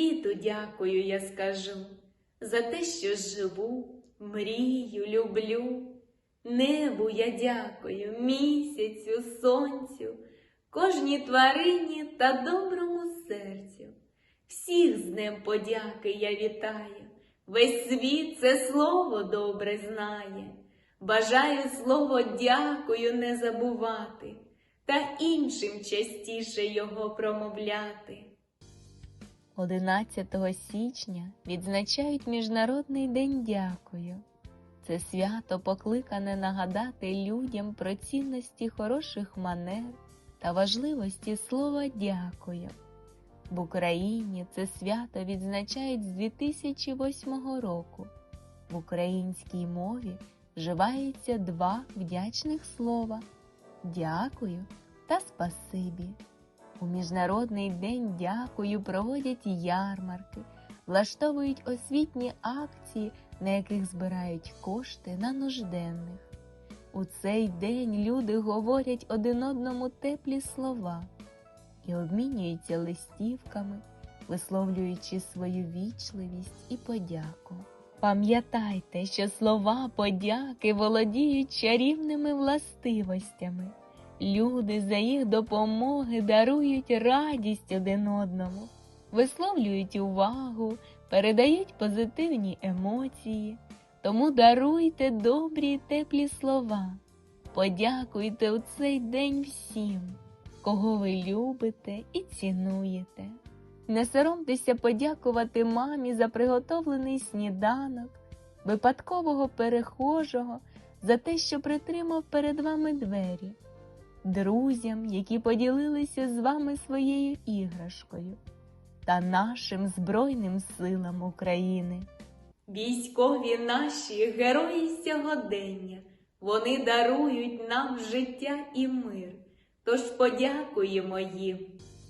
світу дякую, я скажу, за те, що живу, мрію, люблю. Небу я дякую, місяцю, сонцю, кожній тварині та доброму серцю. Всіх з Днем подяки я вітаю, весь світ це слово добре знає. Бажаю слово дякую не забувати, та іншим частіше його промовляти. 11 січня відзначають Міжнародний день дякую. Це свято покликане нагадати людям про цінності хороших манер та важливості слова дякую. В Україні це свято відзначають з 2008 року. В українській мові вживається два вдячних слова дякую та спасибі. У Міжнародний день дякую проводять ярмарки, влаштовують освітні акції, на яких збирають кошти на нужденних. У цей день люди говорять один одному теплі слова і обмінюються листівками, висловлюючи свою вічливість і подяку. Пам'ятайте, що слова подяки володіють чарівними властивостями. Люди за їх допомоги дарують радість один одному, висловлюють увагу, передають позитивні емоції. Тому даруйте добрі й теплі слова. Подякуйте у цей день всім, кого ви любите і цінуєте. Не соромтеся подякувати мамі за приготовлений сніданок, випадкового перехожого, за те, що притримав перед вами двері друзям, які поділилися з вами своєю іграшкою, та нашим Збройним силам України. Військові наші герої сьогодення, вони дарують нам життя і мир. Тож подякуємо їм.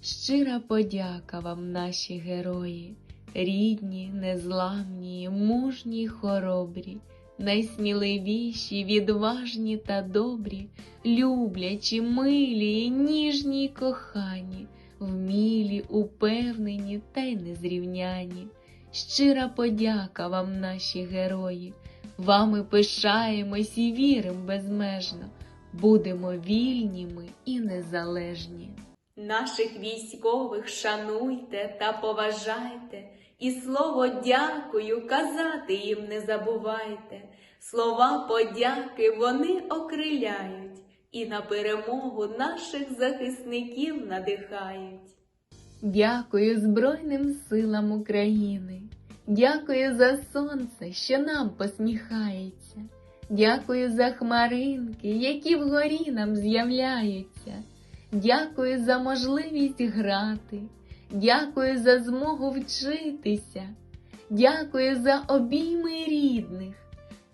Щира подяка вам, наші герої, рідні, незламні, мужні хоробрі, найсміливіші, відважні та добрі, люблячі, милі, й ніжні кохані, вмілі, упевнені та й незрівняні. Щира подяка вам, наші герої, вами пишаємось і вірим безмежно, будемо вільні і незалежні. Наших військових шануйте та поважайте, і слово дякую казати їм не забувайте. Слова подяки вони окриляють і на перемогу наших захисників надихають. Дякую Збройним силам України. Дякую за сонце, що нам посміхається. Дякую за хмаринки, які вгорі нам з'являються. Дякую за можливість грати. Дякую за змогу вчитися. Дякую за обійми рідних.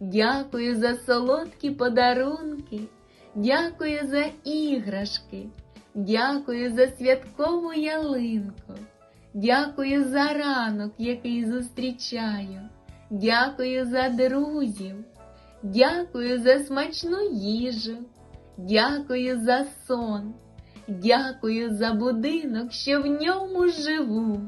Дякую за солодкі подарунки. Дякую за іграшки. Дякую за святкову ялинку. Дякую за ранок, який зустрічаю. Дякую за друзів. Дякую за смачну їжу. Дякую за сон. Дякую за будинок, що в ньому живу.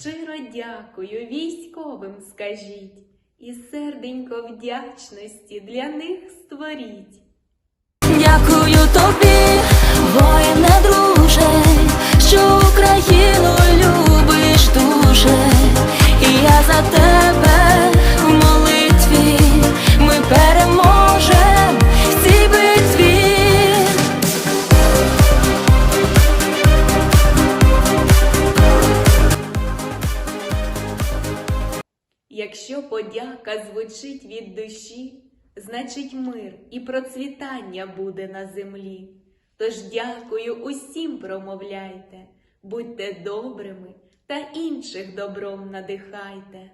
Щиро дякую військовим скажіть, і серденько вдячності для них створіть. Дякую тобі, воїне друже, Якщо подяка звучить від душі, значить мир і процвітання буде на землі. Тож дякую усім промовляйте, будьте добрими та інших добром надихайте.